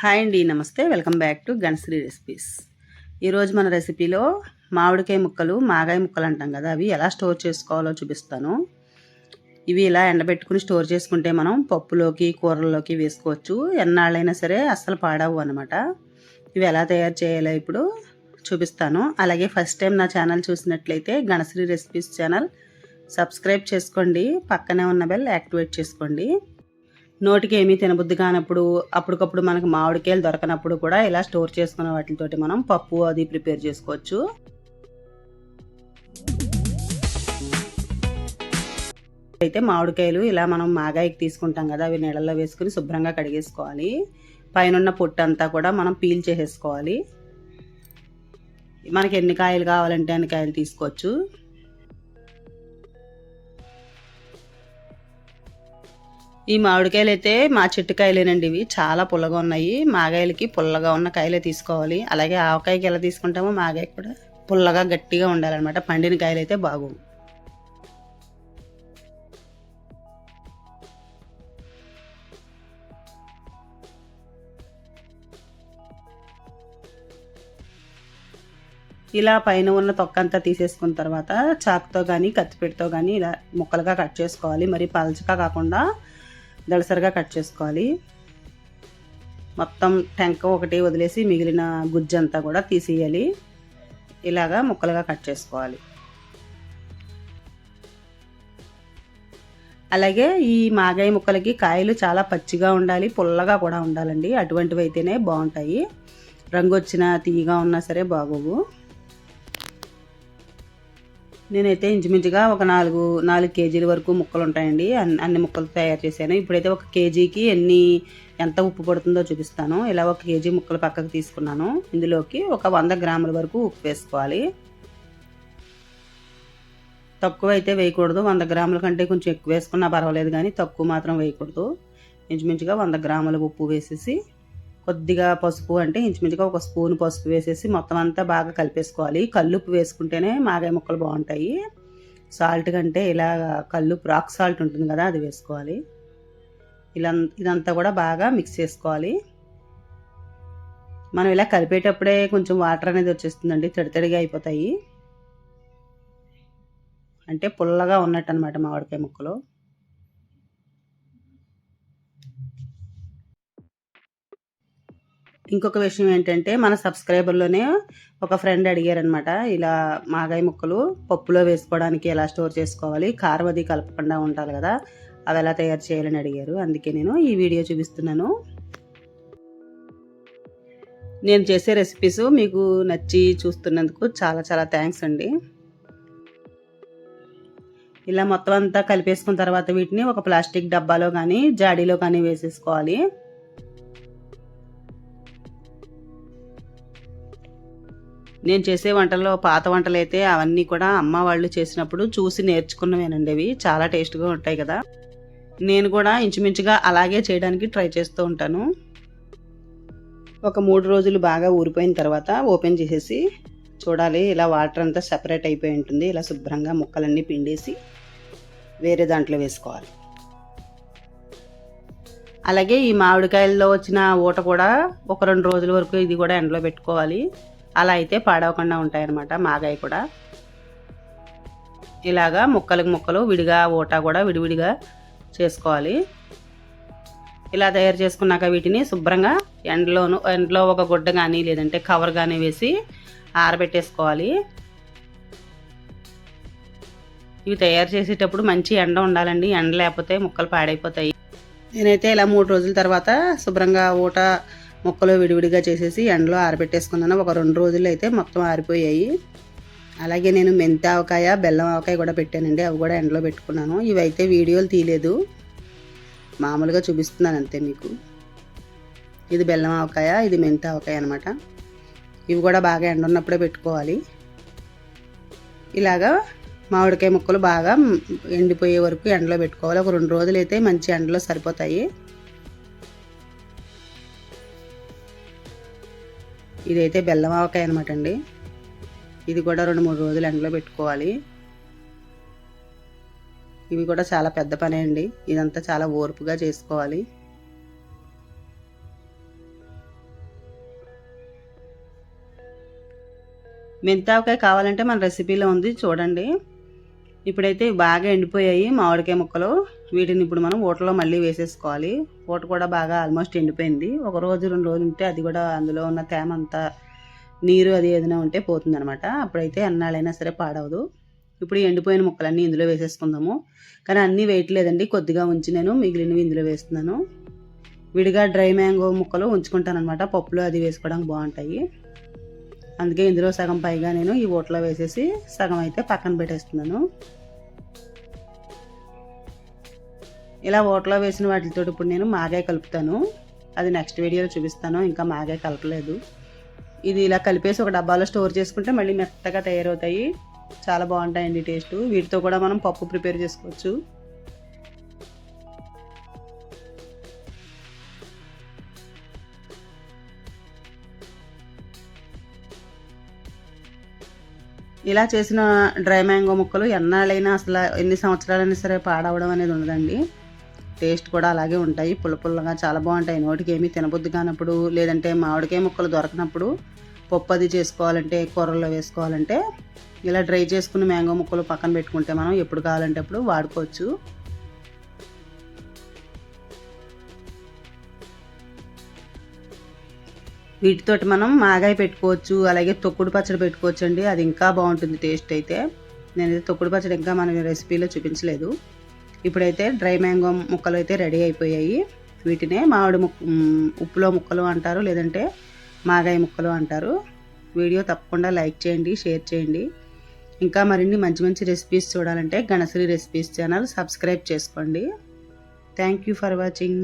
Hi అండి నమస్తే. Welcome back to Ganasri recipes. ఈరోజు మన రెసిపీలో మామిడికాయ ముక్కలు మాగాయ ముక్కలు అంటాం కదా అవి ఎలా స్టోర్ చేసుకోవాలో చూపిస్తాను. ఇవి ఇలా ఎండబెట్టుకుని స్టోర్ చేసుకుంటే మనం పప్పులోకి కూరల్లోకి వేసుకోవచ్చు. ఎన్నాళ్ళైనా సరే అస్సలు పాడవు అనమాట ఇవి ఎలా తయారు చేయాలో ఇప్పుడు చూపిస్తాను. అలాగే ఫస్ట్ టైం నా ఛానల్ చూసినట్లయితే గణశ్రీ రెసిపీస్ ఛానల్ సబ్స్క్రైబ్ చేసుకోండి. పక్కనే ఉన్న బెల్ యాక్టివేట్ చేసుకోండి. నోటికి ఏమీ తినబుద్ధి కానప్పుడు అప్పటికప్పుడు మనకు మామిడికాయలు దొరకనప్పుడు కూడా ఇలా స్టోర్ చేసుకున్న వాటితోటి మనం పప్పు అది ప్రిపేర్ చేసుకోవచ్చు. అయితే మామిడికాయలు ఇలా మనం మాగాయికి తీసుకుంటాం కదా అవి నీళ్ళల్లో వేసుకుని శుభ్రంగా కడిగేసుకోవాలి. పైన పొట్టు అంతా కూడా మనం పీల్ చేసేసుకోవాలి. మనకి ఎన్ని కాయలు కావాలంటే అన్ని కాయలు తీసుకోవచ్చు. ఈ మామిడికాయలు అయితే మా చెట్టుకాయలేనండి ఇవి. చాలా పుల్లగా ఉన్నాయి. మాగాయలకి పుల్లగా ఉన్న కాయలే తీసుకోవాలి. అలాగే ఆవకాయకి ఎలా తీసుకుంటామో మాగాయకి కూడా పుల్లగా గట్టిగా ఉండాలన్నమాట. పండిన కాయలు అయితే బాగు ఇలా పైన ఉన్న తొక్క అంతా తీసేసుకున్న తర్వాత చాకుతో కానీ కత్తిపెడితో కానీ ఇలా ముక్కలుగా కట్ చేసుకోవాలి. మరి పలచగా కాకుండా దళసరిగా కట్ చేసుకోవాలి. మొత్తం టెంక ఒకటి వదిలేసి మిగిలిన గుజ్జంతా కూడా తీసేయాలి. ఇలాగా ముక్కలుగా కట్ చేసుకోవాలి. అలాగే ఈ మాగాయ ముక్కలకి కాయలు చాలా పచ్చిగా ఉండాలి పుల్లగా కూడా ఉండాలండి. అటువంటివి అయితేనే బాగుంటాయి. రంగు వచ్చిన తీయగా ఉన్నా సరే బాగోవు. నేనైతే ఇంచుమించుగా ఒక నాలుగు నాలుగు కేజీల వరకు ముక్కలు ఉంటాయండి అన్ని ముక్కలు తయారు చేశాను. ఇప్పుడైతే ఒక కేజీకి ఎన్ని ఎంత ఉప్పు పడుతుందో చూపిస్తాను. ఇలా ఒక కేజీ ముక్కలు పక్కకు తీసుకున్నాను. ఇందులోకి ఒక వంద గ్రాముల వరకు ఉప్పు వేసుకోవాలి. తక్కువ అయితే వేయకూడదు. వంద గ్రాముల కంటే కొంచెం ఎక్కువ వేసుకున్నా పర్వాలేదు కానీ తక్కువ మాత్రం వేయకూడదు. ఇంచుమించుగా వంద గ్రాముల ఉప్పు వేసేసి కొద్దిగా పసుపు అంటే ఇంచుమించుగా ఒక స్పూన్ పసుపు వేసేసి మొత్తం అంతా బాగా కలిపేసుకోవాలి. కల్లుప్పు వేసుకుంటేనే మాగాయ ముక్కలు బాగుంటాయి. సాల్ట్ కంటే ఇలా కల్లుప్పు రాక్ సాల్ట్ ఉంటుంది కదా అది వేసుకోవాలి. ఇలా ఇదంతా కూడా బాగా మిక్స్ చేసుకోవాలి. మనం ఇలా కలిపేటప్పుడే కొంచెం వాటర్ అనేది వచ్చేస్తుందండి తడితడిగా అయిపోతాయి. అంటే పుల్లగా ఉన్నట్టు అనమాట మామిడికాయ ముక్కలు. ఇంకొక విషయం ఏంటంటే మన సబ్స్క్రైబర్లోనే ఒక ఫ్రెండ్ అడిగారనమాట ఇలా మాగాయ ముక్కలు పప్పులో వేసుకోవడానికి ఎలా స్టోర్ చేసుకోవాలి కారం అది కలపకుండా ఉండాలి కదా అవి ఎలా తయారు చేయాలని అడిగారు. అందుకే నేను ఈ వీడియో చూపిస్తున్నాను. నేను చేసే రెసిపీస్ మీకు నచ్చి చూస్తున్నందుకు చాలా చాలా థ్యాంక్స్ అండి. ఇలా మొత్తం అంతా కలిపేసుకున్న తర్వాత వీటిని ఒక ప్లాస్టిక్ డబ్బాలో కానీ జాడీలో కానీ వేసేసుకోవాలి. నేను చేసే వంటల్లో పాత వంటలు అయితే అవన్నీ కూడా అమ్మ వాళ్ళు చేసినప్పుడు చూసి నేర్చుకున్నవేనండి అవి. చాలా టేస్ట్గా ఉంటాయి కదా. నేను కూడా ఇంచుమించుగా అలాగే చేయడానికి ట్రై చేస్తూ ఉంటాను. ఒక మూడు రోజులు బాగా ఊరిపోయిన తర్వాత ఓపెన్ చేసేసి చూడాలి ఇలా వాటర్ అంతా సెపరేట్ అయిపోయి ఉంటుంది. ఇలా శుభ్రంగా ముక్కలన్నీ పిండేసి వేరే దాంట్లో వేసుకోవాలి. అలాగే ఈ మామిడికాయల్లో వచ్చిన ఊట కూడా ఒక రెండు రోజుల వరకు ఇది కూడా ఎండలో పెట్టుకోవాలి. అలా అయితే పాడవకుండా ఉంటాయన్నమాట మాగాయ కూడా. ఇలాగా ముక్కలకు ముక్కలు విడిగా ఓటా కూడా విడివిడిగా చేసుకోవాలి. ఇలా తయారు చేసుకున్నాక వీటిని శుభ్రంగా ఎండలోను ఎండలో ఒక గుడ్డ కానీ లేదంటే కవర్ కానీ వేసి ఆరబెట్టేసుకోవాలి. ఇవి తయారు చేసేటప్పుడు మంచి ఎండ ఉండాలండి. ఎండ లేకపోతే ముక్కలు పాడైపోతాయి. నేనైతే ఇలా మూడు రోజుల తర్వాత శుభ్రంగా ఊట ముక్కలు విడివిడిగా చేసేసి ఎండలో ఆరబెట్టేసుకున్నాను. ఒక రెండు రోజులు అయితే మొత్తం ఆరిపోయాయి. అలాగే నేను మెంతి ఆవకాయ బెల్లం ఆవకాయ కూడా పెట్టానండి. అవి కూడా ఎండలో పెట్టుకున్నాను. ఇవైతే వీడియోలు తీయలేదు. మామూలుగా చూపిస్తున్నాను అంతే మీకు. ఇది బెల్లం ఆవకాయ ఇది మెంతి ఆవకాయ అనమాట ఇవి కూడా బాగా ఎండ ఉన్నప్పుడే పెట్టుకోవాలి. ఇలాగా మామిడికాయ ముక్కలు బాగా ఎండిపోయే వరకు ఎండలో పెట్టుకోవాలి. ఒక రెండు రోజులు అయితే మంచి ఎండలో సరిపోతాయి. ఇదైతే బెల్లం ఆవకాయ అనమాట అండి. ఇది కూడా రెండు మూడు రోజులు ఎండలో పెట్టుకోవాలి. ఇవి కూడా చాలా పెద్ద పనే అండి. ఇదంతా చాలా ఓర్పుగా చేసుకోవాలి. మెంతావకాయ కావాలంటే మన రెసిపీలో ఉంది చూడండి. ఇప్పుడైతే బాగా ఎండిపోయాయి మామిడికాయ ముక్కలు. వీటిని ఇప్పుడు మనం ఊటలో మళ్ళీ వేసేసుకోవాలి. ఊట కూడా బాగా ఆల్మోస్ట్ ఎండిపోయింది. ఒక రోజు రెండు రోజులు ఉంటే అది కూడా అందులో ఉన్న తేమ అంతా నీరు అది ఏదైనా ఉంటే పోతుంది అనమాట అప్పుడైతే అన్నాళ్ళైనా సరే పాడవదు. ఇప్పుడు ఎండిపోయిన ముక్కలన్నీ ఇందులో వేసేసుకుందాము. కానీ అన్నీ వేయట్లేదండి కొద్దిగా ఉంచి నేను మిగిలినవి ఇందులో వేస్తున్నాను. విడిగా డ్రై మ్యాంగో ముక్కలు ఉంచుకుంటాను అనమాట పప్పులో అది వేసుకోవడానికి బాగుంటాయి. అందుకే ఇందులో సగం పైగా నేను ఈ ఓట్లో వేసేసి సగం అయితే పక్కన పెట్టేస్తున్నాను. ఇలా ఓట్లో వేసిన వాటితో ఇప్పుడు నేను మాగాయ కలుపుతాను. అది నెక్స్ట్ వీడియోలో చూపిస్తాను ఇంకా మాగాయ కలపలేదు. ఇది ఇలా కలిపేసి ఒక డబ్బాలో స్టోర్ చేసుకుంటే మళ్ళీ మెత్తగా తయారవుతాయి. చాలా బాగుంటాయండి టేస్ట్. వీటితో కూడా మనం పప్పు ప్రిపేర్ చేసుకోవచ్చు. ఇలా చేసిన డ్రై మ్యాంగో ముక్కలు ఎన్నాళ్ళైనా అసలు ఎన్ని సంవత్సరాలైనా సరే పాడవడం అనేది ఉండదండి. టేస్ట్ కూడా అలాగే ఉంటాయి. పుల్ల పుల్లగా చాలా బాగుంటాయి. నోటికి ఏమీ తినబుద్ధి కానప్పుడు లేదంటే మామిడికాయ ముక్కలు దొరకనప్పుడు పప్పు అది చేసుకోవాలంటే కూరల్లో వేసుకోవాలంటే ఇలా డ్రై చేసుకుని మ్యాంగో ముక్కలు పక్కన పెట్టుకుంటే మనం ఎప్పుడు కావాలంటే అప్పుడు వాడుకోవచ్చు. వీటితోటి మనం మాగాయ పెట్టుకోవచ్చు అలాగే తొక్కుడు పచ్చడి పెట్టుకోవచ్చు అండి అది ఇంకా బాగుంటుంది టేస్ట్ అయితే. నేనైతే తొక్కుడు పచ్చడి ఇంకా మన రెసిపీలో చూపించలేదు. ఇప్పుడైతే డ్రై మ్యాంగో ముక్కలు అయితే రెడీ అయిపోయాయి. వీటినే మామిడి ముక్క ఉప్పులో ముక్కలు అంటారు లేదంటే మాగాయ ముక్కలు అంటారు. వీడియో తప్పకుండా లైక్ చేయండి షేర్ చేయండి. ఇంకా మరిన్ని మంచి మంచి రెసిపీస్ చూడాలంటే గణశ్రీ రెసిపీస్ ఛానల్ సబ్స్క్రైబ్ చేసుకోండి. Thank you for watching.